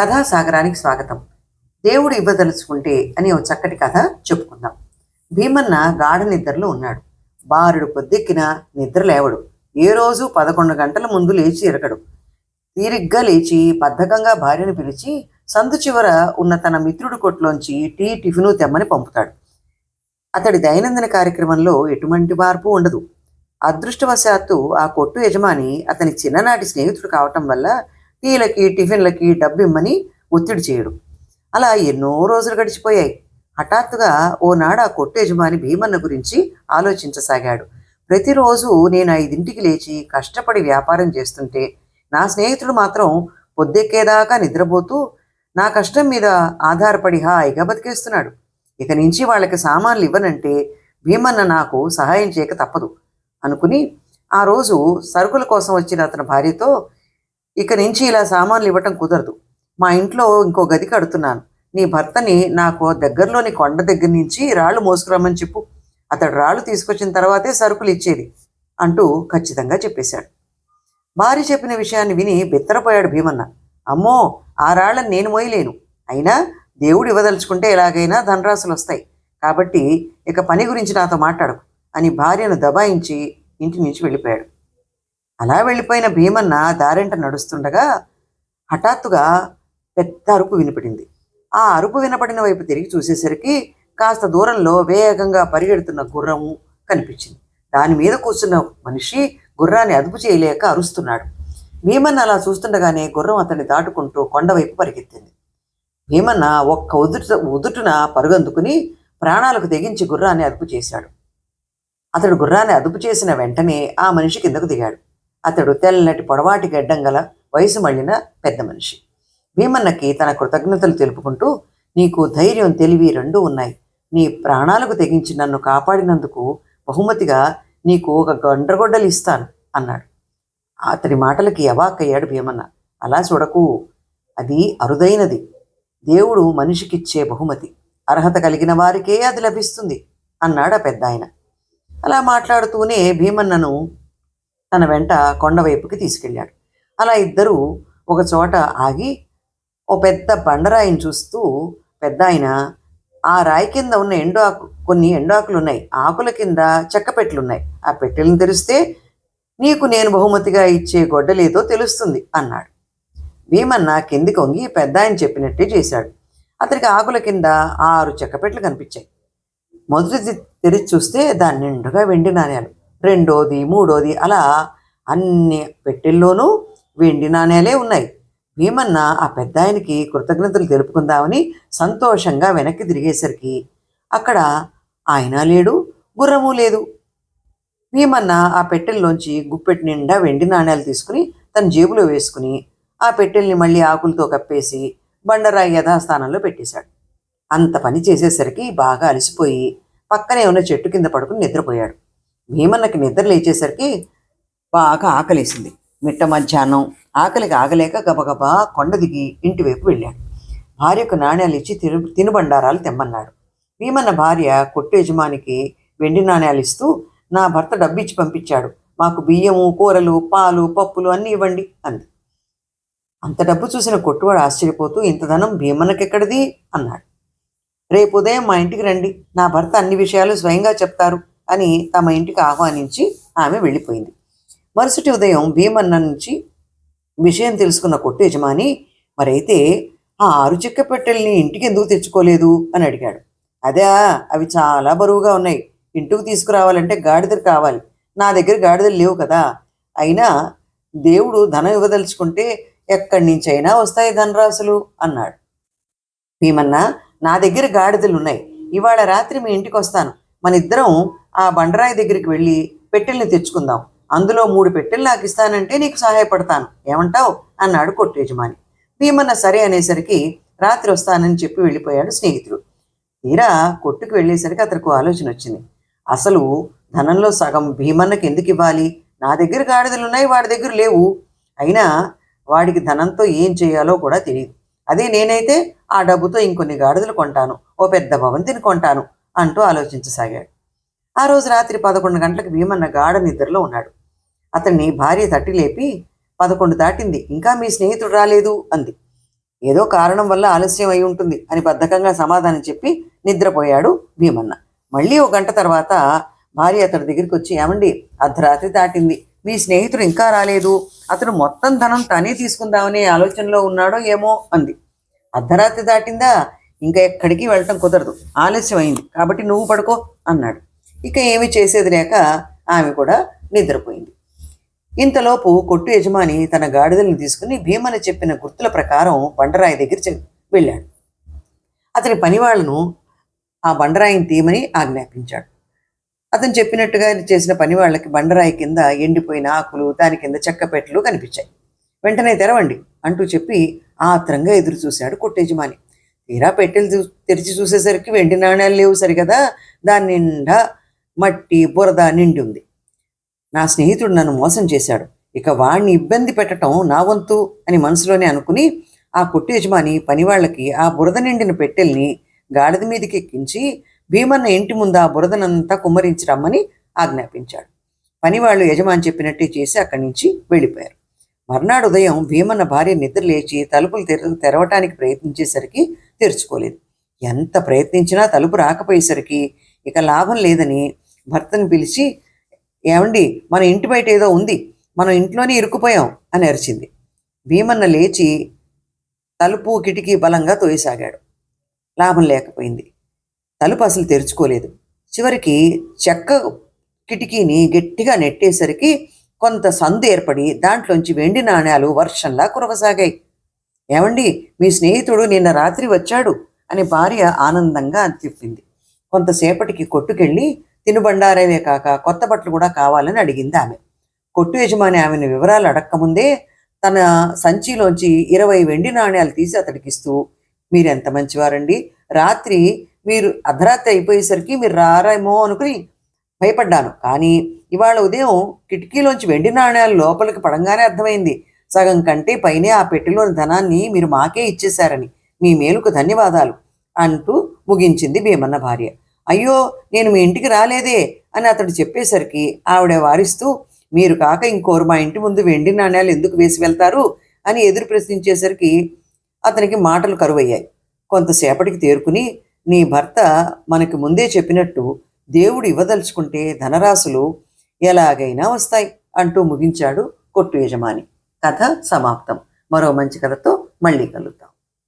కథాసాగరానికి స్వాగతం. దేవుడు ఇవ్వదలుచుకుంటే అని ఒక చక్కటి కథ చెప్పుకుందాం. భీమన్న గాఢ నిద్రలో ఉన్నాడు. బారుడు పొద్దెక్కిన నిద్ర లేవడు. ఏ రోజు పదకొండు గంటల ముందు లేచి ఎరగడు. తీరిగ్గా లేచి బద్ధకంగా భార్యను పిలిచి సందు చివర ఉన్న తన మిత్రుడి కొట్లోంచి టీ టిఫిను తెమ్మని పంపుతాడు. అతడి దైనందిన కార్యక్రమంలో ఎటువంటి మార్పు ఉండదు. అదృష్టవశాత్తు ఆ కొట్టు యజమాని అతని చిన్ననాటి స్నేహితుడు కావటం వల్ల టీలకి టిఫిన్లకి డబ్బిమ్మని ఒత్తిడి చేయడు. అలా ఎన్నో రోజులు గడిచిపోయాయి. హఠాత్తుగా ఓనాడు ఆ కొట్టు యజమాని భీమన్న గురించి ఆలోచించసాగాడు. ప్రతిరోజు నేను ఐదింటికి లేచి కష్టపడి వ్యాపారం చేస్తుంటే నా స్నేహితుడు మాత్రం పొద్దెక్కేదాకా నిద్రపోతూ నా కష్టం మీద ఆధారపడి హాయిగా బతికేస్తున్నాడు. ఇక నుంచి వాళ్ళకి సామాన్లు ఇవ్వనంటే భీమన్న నాకు సహాయం చేయక తప్పదు అనుకుని ఆ రోజు సరుకుల కోసం వచ్చిన అతని భార్యతో ఇక నుంచి ఇలా సామాన్లు ఇవ్వటం కుదరదు. మా ఇంట్లో ఇంకో గది కడుతున్నాను. నీ భర్తని నాకు దగ్గరలోని కొండ దగ్గర నుంచి రాళ్ళు మోసుకురమ్మని చెప్పు. అతడు రాళ్ళు తీసుకొచ్చిన తర్వాతే సరుకులు ఇచ్చేది అంటూ ఖచ్చితంగా చెప్పేశాడు. భార్య చెప్పిన విషయాన్ని విని బిత్తరపోయాడు భీమన్న. అమ్మో ఆ రాళ్ళని నేను మోయలేను. అయినా దేవుడు ఇవ్వదలుచుకుంటే ఎలాగైనా ధనరాశులు వస్తాయి. కాబట్టి ఇక పని గురించి నాతో మాట్లాడకు అని భార్యను దబాయించి ఇంటి నుంచి వెళ్ళిపోయాడు. అలా వెళ్ళిపోయిన భీమన్న దారింట నడుస్తుండగా హఠాత్తుగా పెద్ద అరుపు వినపడింది. ఆ అరుపు వినపడిన వైపు తిరిగి చూసేసరికి కాస్త దూరంలో వేగంగా పరిగెడుతున్న గుర్రము కనిపించింది. దాని మీద కూర్చున్న మనిషి గుర్రాన్ని అదుపు చేయలేక అరుస్తున్నాడు. భీమన్న అలా చూస్తుండగానే గుర్రం అతన్ని దాటుకుంటూ కొండవైపు పరిగెత్తింది. భీమన్న ఒక్క ఉదుట ఉదుటున పరుగందుకుని ప్రాణాలకు తెగించి గుర్రాన్ని అదుపు చేశాడు. అతడు గుర్రాన్ని అదుపు చేసిన వెంటనే ఆ మనిషి కిందకు దిగాడు. అతడు తెల్లటి పొడవాటి గడ్డం గల వయసు మళ్ళిన పెద్ద మనిషి. భీమన్నకి తన కృతజ్ఞతలు తెలుపుకుంటూ నీకు ధైర్యం తెలివి రెండూ ఉన్నాయి. నీ ప్రాణాలకు తెగించి నన్ను కాపాడినందుకు బహుమతిగా నీకు ఒక గండ్రగొడ్డలు ఇస్తాను అన్నాడు. అతడి మాటలకి అవాక్కయ్యాడు భీమన్న. అలా చూడకు. అది అరుదైనది. దేవుడు మనిషికిచ్చే బహుమతి. అర్హత కలిగిన వారికే అది లభిస్తుంది అన్నాడు ఆ పెద్ద ఆయన అలా మాట్లాడుతూనే భీమన్నను తన వెంట కొండవైపుకి తీసుకెళ్ళాడు. అలా ఇద్దరూ ఒక చోట ఆగి ఓ పెద్ద బండరాయిని చూస్తూ పెద్ద ఆయన ఆ రాయి కింద ఉన్న ఎండు ఆకు కొన్ని ఎండు ఆకులు ఉన్నాయి ఆకుల కింద చెక్క పెట్టెలు ఉన్నాయి ఆ పెట్టెలను తెరిస్తే నీకు నేను బహుమతిగా ఇచ్చే గొడ్డలేదో తెలుస్తుంది అన్నాడు. భీమన్న కిందికి వంగి పెద్ద ఆయన చెప్పినట్టే చేశాడు. అతనికి ఆకుల కింద ఆరు చెక్కపెట్లు కనిపించాయి. మొదటిది తెరిచి చూస్తే దాని నిండుగా వెండి నాణ్యాలు రెండోది మూడోది అలా అన్ని పెట్టెల్లోనూ వెండి నాణేలే ఉన్నాయి. భీమన్న ఆ పెద్ద ఆయనకి కృతజ్ఞతలు తెలుపుకుందామని సంతోషంగా వెనక్కి తిరిగేసరికి అక్కడ ఆయన లేడు గుర్రము లేదు. భీమన్న ఆ పెట్టెల్లోంచి గుప్పెటి నిండా వెండి నాణేలు తీసుకుని తన జేబులో వేసుకుని ఆ పెట్టెల్ని మళ్ళీ ఆకులతో కప్పేసి బండరాయి యథాస్థానంలో పెట్టేశాడు. అంత పని చేసేసరికి బాగా అలసిపోయి పక్కనే ఉన్న చెట్టు కింద పడుకుని నిద్రపోయాడు. భీమన్నకి నిద్ర లేచేసరికి బాగా ఆకలేసింది. మిట్ట మధ్యాహ్నం ఆకలికి ఆగలేక గబగబా కొండ దిగి ఇంటి వైపు వెళ్ళాడు. భార్యకు నాణ్యాలు ఇచ్చి తిను తినుబండారాలు తెమ్మన్నాడు. భీమన్న భార్య కొట్టు యజమానికి వెండి నాణ్యాలు ఇస్తూ నా భర్త డబ్బిచ్చి పంపించాడు. మాకు బియ్యము కూరలు పాలు పప్పులు అన్నీ ఇవ్వండి అంది. అంత డబ్బు చూసిన కొట్టువాడు ఆశ్చర్యపోతూ ఇంత ధనం భీమన్నకెక్కడిది? అన్నాడు. రేపు ఉదయం మా ఇంటికి రండి. నా భర్త అన్ని విషయాలు స్వయంగా చెప్తారు. అని తమ ఇంటికి ఆహ్వానించి ఆమె వెళ్ళిపోయింది. మరుసటి ఉదయం భీమన్న నుంచి విషయం తెలుసుకున్న కొట్టు యజమాని మరైతే ఆ ఆరు చెక్క పెట్టెల్ని ఇంటికి ఎందుకు తెచ్చుకోలేదు? అని అడిగాడు. అదే అవి చాలా బరువుగా ఉన్నాయి. ఇంటికి తీసుకురావాలంటే గాడిదలు కావాలి. నా దగ్గర గాడిదలు లేవు కదా. అయినా దేవుడు ధనం ఇవ్వదలుచుకుంటే ఎక్కడి నుంచైనా వస్తాయి ధనరాశులు అన్నాడు. భీమన్న నా దగ్గర గాడిదలు ఉన్నాయి. ఇవాళ రాత్రి మీ ఇంటికి వస్తాను. మన ఇద్దరం ఆ బండరాయి దగ్గరికి వెళ్ళి పెట్టెల్ని తెచ్చుకుందాం. అందులో మూడు పెట్టెలు నాకు ఇస్తానంటే నీకు సహాయపడతాను. ఏమంటావు? అన్నాడు కొట్టు యజమాని. భీమన్న సరే అనేసరికి రాత్రి వస్తానని చెప్పి వెళ్ళిపోయాడు స్నేహితుడు. తీరా కొట్టుకు వెళ్ళేసరికి అతనికి ఆలోచన వచ్చింది. అసలు ధనంలో సగం భీమన్నకి ఎందుకు ఇవ్వాలి? నా దగ్గర గాడిదలు ఉన్నాయి వాడి దగ్గర లేవు. అయినా వాడికి ధనంతో ఏం చేయాలో కూడా తెలియదు. అదే నేనైతే ఆ డబ్బుతో ఇంకొన్ని గాడిదలు కొంటాను. ఓ పెద్ద భవంతిని కొంటాను అంటూ ఆలోచించసాగాడు. ఆ రోజు రాత్రి పదకొండు గంటలకు భీమన్న గాఢ నిద్రలో ఉన్నాడు. అతన్ని భార్య తట్టి లేపి పదకొండు దాటింది ఇంకా మీ స్నేహితుడు రాలేదు అంది. ఏదో కారణం వల్ల ఆలస్యం అయి ఉంటుంది అని బద్ధకంగా సమాధానం చెప్పి నిద్రపోయాడు భీమన్న. మళ్ళీ ఒక గంట తర్వాత భార్య అతడి దగ్గరికి వచ్చి ఏమండి అర్ధరాత్రి దాటింది మీ స్నేహితుడు ఇంకా రాలేదు అతడు మొత్తం ధనం తనే తీసుకుందామనే ఆలోచనలో ఉన్నాడో ఏమో అంది. అర్ధరాత్రి దాటిందా? ఇంకా ఎక్కడికి వెళ్ళటం కుదరదు ఆలస్యం అయింది కాబట్టి నువ్వు పడుకో అన్నాడు. ఇక ఏమి చేసేది లేక ఆమె కూడా నిద్రపోయింది. ఇంతలోపు కొట్టు యజమాని తన గాడిదలను తీసుకుని భీమన చెప్పిన గుర్తుల ప్రకారం బండరాయి దగ్గర వెళ్ళాడు. అతని పనివాళ్ళను ఆ బండరాయిని తీయమని ఆజ్ఞాపించాడు. అతను చెప్పినట్టుగా చేసిన పని వాళ్ళకి బండరాయి కింద ఎండిపోయిన ఆకులు దాని కింద చెక్క పెట్టెలు కనిపించాయి. వెంటనే తెరవండి అంటూ చెప్పి ఆత్రంగా ఎదురు చూశాడు కొట్టేజమాని తీరా పెట్టెలు తెరిచి చూసేసరికి వెండి నాణ్యాలు లేవు సరికదా దాని నిండా మట్టి బురద నిండి ఉంది నా స్నేహితుడు నన్ను మోసం చేశాడు. ఇక వాణ్ణి ఇబ్బంది పెట్టడం నా వంతు అని మనసులోనే అనుకుని ఆ కొట్టు యజమాని పనివాళ్ళకి ఆ బురద నిండిన పెట్టెల్ని గాడిద మీదకి ఎక్కించి భీమన్న ఇంటి ముందు ఆ బురదనంతా కుమ్మరించి రమ్మని ఆజ్ఞాపించాడు. పనివాళ్ళు యజమాని చెప్పినట్టే చేసి అక్కడి నుంచి వెళ్ళిపోయారు. మర్నాడు ఉదయం భీమన్న భార్య నిద్ర లేచి తలుపులు తెర తెరవటానికి ప్రయత్నించేసరికి తెరుచుకోలేదు. ఎంత ప్రయత్నించినా తలుపు రాకపోయేసరికి ఇక లాభం లేదని భర్తను పిలిచి ఏమండి మన ఇంటి బయట ఏదో ఉంది మనం ఇంట్లోనే ఇరుక్కుపోయాం అని అరిచింది. భీమన్న లేచి తలుపు కిటికీ బలంగా తోయసాగాడు. లాభం లేకపోయింది. తలుపు అసలు తెరుచుకోలేదు. చివరికి చెక్క కిటికీని గట్టిగా నెట్టేసరికి కొంత సందు ఏర్పడి దాంట్లోంచి వెండి నాణ్యాలు వర్షంలా కురవసాగాయి. ఏమండి మీ స్నేహితుడు నిన్న రాత్రి వచ్చాడు అని భార్య ఆనందంగా చెప్పింది కొంతసేపటికి కొట్టుకెళ్ళి తినుబండారమే కాక కొత్త బట్టలు కూడా కావాలని అడిగింది ఆమె. కొట్టు యజమాని ఆమెను వివరాలు అడక్కముందే తన సంచిలోంచి ఇరవై వెండి నాణ్యాలు తీసి అతడికి ఇస్తూ మీరెంత మంచివారండి? రాత్రి మీరు అర్ధరాత్రి అయిపోయేసరికి మీరు రారేమో అనుకుని భయపడ్డాను. కానీ ఇవాళ ఉదయం కిటికీలోంచి వెండి నాణ్యాలు లోపలికి పడంగానే అర్థమైంది. సగం కంటే పైనే ఆ పెట్టెలోని ధనాన్ని మీరు మాకే ఇచ్చేశారని మీ మేలుకు ధన్యవాదాలు అంటూ ముగించింది భీమన్న భార్య. అయ్యో నేను మీ ఇంటికి రాలేదే అని అతడు చెప్పేసరికి ఆవిడ వారిస్తూ మీరు కాక ఇంకోరు మా ఇంటి ముందు వెండి నాణ్యాలు ఎందుకు వేసి వెళ్తారు? అని ఎదురు ప్రశ్నించేసరికి అతనికి మాటలు కరువయ్యాయి. కొంతసేపటికి తేరుకుని నీ భర్త మనకి ముందే చెప్పినట్టు దేవుడు ఇవ్వదలుచుకుంటే ధనరాశులు ఎలాగైనా వస్తాయి అంటూ ముగించాడు కొట్టు యజమాని. కథ సమాప్తం. మరో మంచి కథతో మళ్ళీ కలుద్దాం.